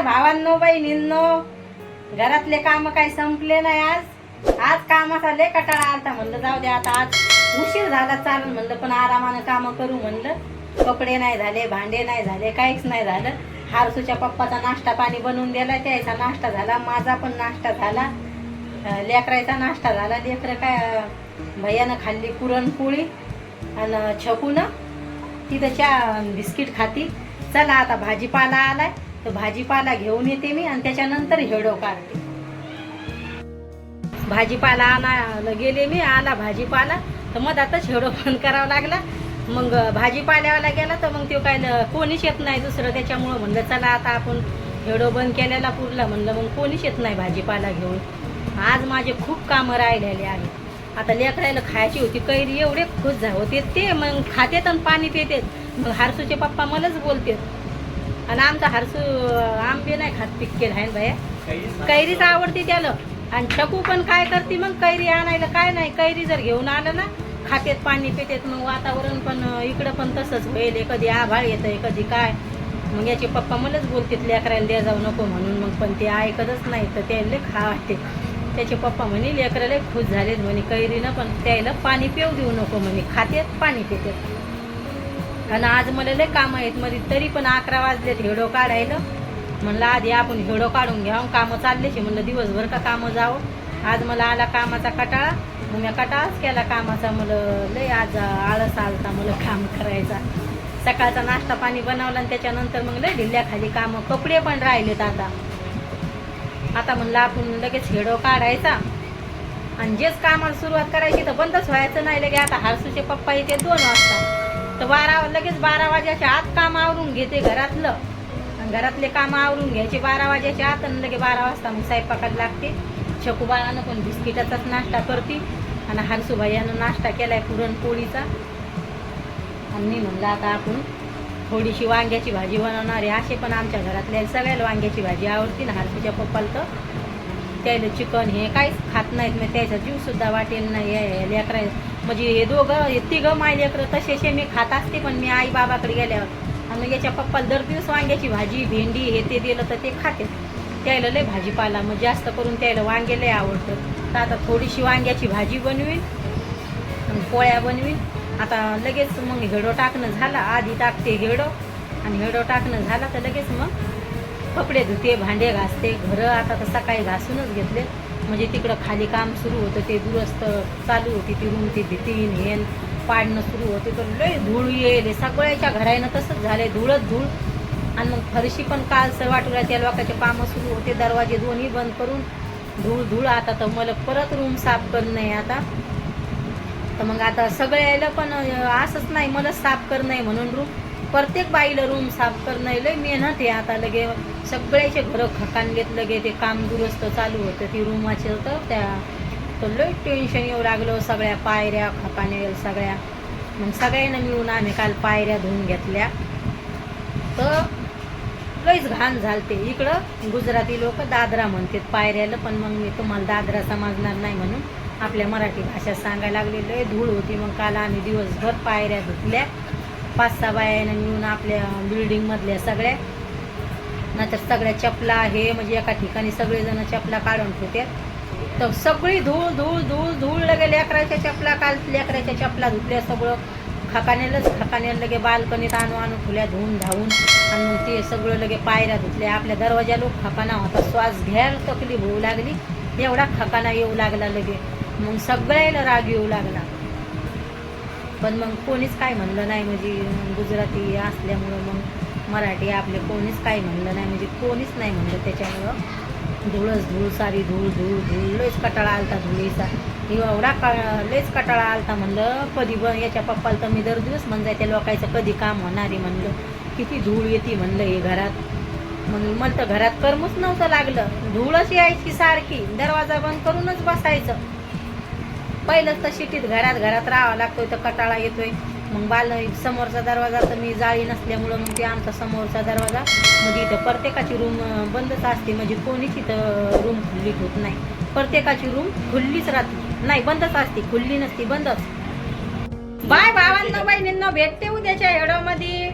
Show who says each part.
Speaker 1: काय भावांनो बहिणींनो घरातले काम काही संपले नाही आज. आज कामाचा लय कटाळा आलता म्हणलं जाऊ दे आता आज उशीर झाला चालून म्हणलं पण आरामानं काम करू म्हणलं. कपडे नाही झाले भांडे नाही झाले काहीच नाही झालं. हारसूच्या पप्पाचा नाश्ता पाणी बनवून दिला त्याचा नाश्ता झाला माझा पण नाश्ता झाला. लेकरायचा नाश्ता झाला लेकरं काय भैयानं खाल्ली पुरणपोळी आणि छकून. तिथं चहा बिस्किट खाती. चला आता भाजीपाला आलाय. तर भाजीपाला घेऊन येते मी आणि त्याच्यानंतर हेडो काढते. भाजीपाला आणायला गेले मी आला भाजीपाला. तर मग आता हेडो बंद करावा लागला. मग भाजीपाल्यावाला गेला तर मग तो काय कोणीच येत नाही दुसरं. त्याच्यामुळं म्हणलं चला आता आपण हेडो बंद केलेला पुरला. म्हणलं मग कोणीच येत नाही भाजीपाला घेऊन. आज माझे खूप कामं राहिलेले आहेत आता लेकरायला खायची होती कैरी एवढे खुश होते. ते मग खातेत आणि पाणी पितेत. मग हारसूचे पप्पा मलाच बोलतेत. आणि आमचा हारसू आंबे नाही खात पिक्के आहे बाया. कैरी कैरीच आवडते त्याला. आणि छकू पण काय करते मग? कैरी आणायला काय नाही? कैरी जर घेऊन आलं ना खातेत पाणी पितेत मग वातावरण पण इकडं पण तसंच होईल. कधी आभाळ येतंय कधी काय. मग याचे पप्पा मलाच बोलतेत लेकरायला द्या जाऊ नको म्हणून. मग पण ते ऐकतच नाही तर त्याला खा वाटते त्याचे पप्पा म्हणे लेकराला खुश झालेत. म्हणे कैरीनं पण त्याला पाणी पिऊ देऊ नको. म्हणे खातेत पाणी पितेत. आणि आज मला लय काम आहेत. मध्ये तरी पण अकरा वाजलेत हेडो काढायला. म्हणलं आधी आपण हेडो काढून घ्यावं कामं चालल्याची म्हणलं दिवसभर का कामं जावं? आज मला आला कामाचा कटाळा. मग मी कटाळाच केला कामाचा. मला लय आज आळस आलता मला काम करायचा. सकाळचा नाश्ता पाणी बनवला आणि त्याच्यानंतर मग लय ढिल्ल्याखाली कामं. कपडे पण राहिलेत आता. आता म्हणलं आपण लगेच हेडो काढायचा. आणि जेच कामाला सुरुवात करायची तर बंदच व्हायचं नाही. लगे आता हारसूचे पप्पा येते दोन वाजता. तर बारा लगेच बारा वाजायच्या आत काम आवरून घेते घरातलं. आणि घरातले काम आवरून घ्यायचे बारा वाजायच्या आत आणि लगे बारा वाजता मग स्वयंपाकात लागते. छकू बाळानं पण बिस्किटाचाच नाश्ता करते. आणि हारसूबाईयानं नाश्ता केलाय पुरणपोळीचा. आणि मी म्हणलं आता आपण थोडीशी वांग्याची भाजी बनवणार आहे. असे पण आमच्या घरातल्या सगळ्याला वांग्याची भाजी आवडते ना हारसूच्या पप्पाला तर. त्याला चिकन हे काहीच खात नाहीत मग त्याचा जीव सुद्धा वाटेल नाही लेकरा म्हणजे हे दोघं हे तिघं माय लेकरं तसेशे मी खात असते पण मी आई बाबाकडे गेल्यावर. आणि मग याच्या पप्पाला दर दिवस वांग्याची भाजी भेंडी हे ते दिलं तर ते खाते. त्याला लय भाजीपाला मग जास्त करून त्याला वांगे लय आवडतं. तर आता थोडीशी वांग्याची भाजी बनवीन पोळ्या बनवीन. आता लगेच मग हेडो टाकणं झालं आधी टाकते हेडो आणि हेडो टाकणं झाला तर लगेच मग कपडे धुते भांडे घासते. घरं आता तसा काही घासूनच घेतले. म्हणजे तिकडं खाली काम सुरू होतं ते दुरुस्त चालू होती ती रूम ती भीतीन हेन पाडणं सुरू होते. तर लय धूळ येईल सगळ्याच्या घरानं तसंच झाले धूळच धूळ. आणि मग फरशी पण काल सर वाटूला त्या लोकांचे कामं सुरू होते. दरवाजे दोन्ही बंद करून धूळ धूळ. आता तर मला परत रूम साफ करणं आहे आता. तर मग आता सगळ्याला पण असंच नाही मला साफ करणं आहे म्हणून रूम. प्रत्येक बाईला रूम साफ करणं आहे लय मेहनत आहे. आता लगे सगळ्याचे घरं खकान घेत लगे ते काम दुरुस्त चालू होतं. ती रूमाचे होतं त्या तर लय टेन्शन येऊ लागलं. सगळ्या पायऱ्या खकाने सगळ्या. मग सगळ्यांना मिळून आम्ही काल पायऱ्या धुवून घेतल्या. तर लईच घाण झालते. इकडं गुजराती लोक दादरा म्हणतात. पायऱ्याला पण मग मी तुम्हाला दादरा समजणार नाही म्हणून आपल्या मराठी भाषा सांगायला लागली. लय धूळ होती. मग काल आम्ही दिवसभर पायऱ्या धुतल्या. पाच सहा बायानं मिळून आपल्या बिल्डिंगमधल्या सगळ्या नाहीतर सगळ्या चपला हे म्हणजे एका ठिकाणी सगळेजण चपला काढून ठेवते. तर सगळी धूळ धूळ धूळ धूळ लगे लेकराच्या चपला काल लेकराच्या चपला धुतल्या सगळं. खाकानेलंच खाकाने लगे बाल्कनीत आणू आणू खुल्या धुवून धावून. आणि मग ते सगळं लगे पायऱ्या धुतल्या. आपल्या दरवाजा लोक खकाना होता. श्वास घ्यायला तकलीफ होऊ लागली. एवढा खकाना येऊ लागला लगे. मग सगळ्याला राग येऊ लागला. पण मग कोणीच काय म्हणलं नाही. म्हणजे गुजराती असल्यामुळं मग मराठी आपले कोणीच काय म्हणलं नाही. म्हणजे कोणीच नाही म्हणलं त्याच्यामुळं. धुळस धूळ सारी धूळ धूळ धूळ. लयच कटाळा आलता धुळीचा एवढा का लयच कटाळा आलता म्हणलं. कधी ब याच्या पप्पाला तर मी दर दिवस म्हणजे त्या लोकांचं कधी काम होणार आहे म्हणलं. किती धूळ येते म्हणलं हे घरात. मग मला तर घरात करमूच नव्हतं लागलं. धूळच यायची सारखी. दरवाजा बंद करूनच बसायचं. पहिलंच तर शिटीत घरात घरात राहावं लागतोय तर कटाळा येतोय. मग बाल समोरचा दरवाजा तर मी जाळी नसल्यामुळं मग ते आमचा समोरचा दरवाजा. म्हणजे इथं प्रत्येकाची रूम बंदच असते. म्हणजे कोणीच इथं रूम खुल्ली होत नाही. प्रत्येकाची रूम खुल्लीच राहते. नाही बंदच असते. खुल्ली नसती बंदच. बाय भावांना बहिणींना भेटते उद्याच्या हेडोमध्ये